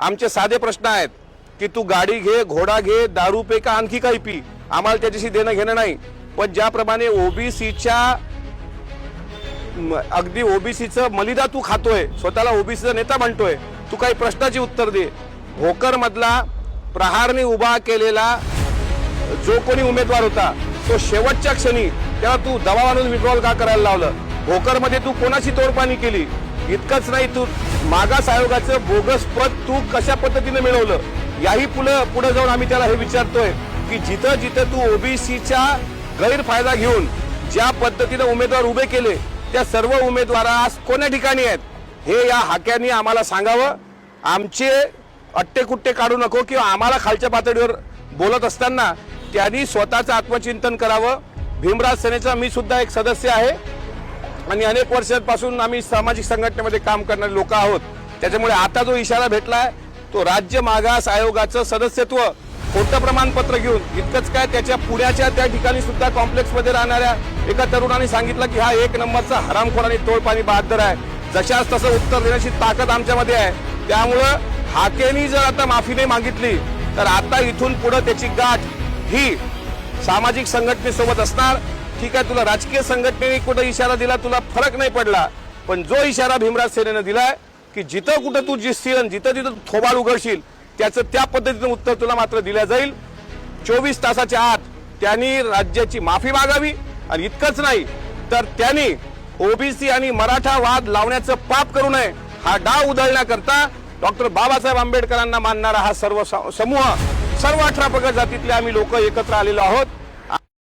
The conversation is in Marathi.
आमचे साधे प्रश्न आहेत की तू गाडी घे घोडा घे दारू पे का आणखी काही पी? आम्हाला त्याच्याशी देणं घेणं नाही. पण ज्याप्रमाणे ओबीसीच्या अगदी ओबीसीचं मलिदा तू खातोय स्वतःला ओबीसीचा नेता म्हणतोय तू काही प्रश्नाची उत्तर दे. भोकर मधला प्रहारने उभा केलेला जो कोणी उमेदवार होता तो शेवटच्या क्षणी त्याला तू दबावानं विड्रॉल का करायला लावलं? भोकरमध्ये तू कोणाची तोडपाणी केली? इतकंच नाही तू मागास आयोगाचं बोगस पद तू कशा पद्धतीने मिळवलं? याही पुढे पुढे जाऊन आम्ही त्याला हे विचारतोय की जिथं जिथं तू ओबीसीचा गैरफायदा घेऊन ज्या पद्धतीनं उमेदवार उभे केले त्या सर्व उमेदवार आज कोण्या ठिकाणी आहेत? हे या हाक्यांनी आम्हाला सांगावं. आमचे अट्टेकुट्टे काढू नको किंवा आम्हाला खालच्या पातळीवर बोलत असताना त्यांनी स्वतःचं आत्मचिंतन करावं. भीमराज सेनेचा मी सुद्धा एक सदस्य आहे. आणि अनेक वर्षांपासून आम्ही सामाजिक संघटनेमध्ये काम करणारे लोक आहोत. त्याच्यामुळे आता जो इशारा भेटलाय तो राज्य मागास आयोगाचं सदस्यत्व खोटं प्रमाणपत्र घेऊन इतकंच काय त्याच्या पुण्याच्या त्या ठिकाणी सुद्धा कॉम्प्लेक्समध्ये राहणाऱ्या एका तरुणाने सांगितलं की हा एक नंबरचा हरामखोर आणि तोडपाणी बहादर आहे. जशाच तसं उत्तर देण्याची ताकद आमच्यामध्ये आहे. त्यामुळं हाकेनी जर आता माफी नाही मागितली तर आता इथून पुढे त्याची गाठ ही सामाजिक संघटनेसोबत असणार. ठीक आहे तुला राजकीय संघटनेने कुठं इशारा दिला तुला फरक नाही पडला. पण जो इशारा भीमराज सेनेनं दिलाय की जिथं कुठं तू जिसशील आणि जिथं तिथं तू थोबाड उघडशील त्याचं त्या पद्धतीनं उत्तर तुला मात्र दिलं जाईल. चोवीस तासाच्या आत त्यांनी राज्याची माफी मागावी आणि इतकंच नाही तर त्यांनी ओबीसी आणि मराठा वाद लावण्याचं पाप करू नये हा डाव उधळण्याकरता डॉक्टर बाबासाहेब आंबेडकरांना मानणारा हा सर्व स- समूह सर्व अठरा पगड जातीतले आम्ही लोक एकत्र आलेलो आहोत.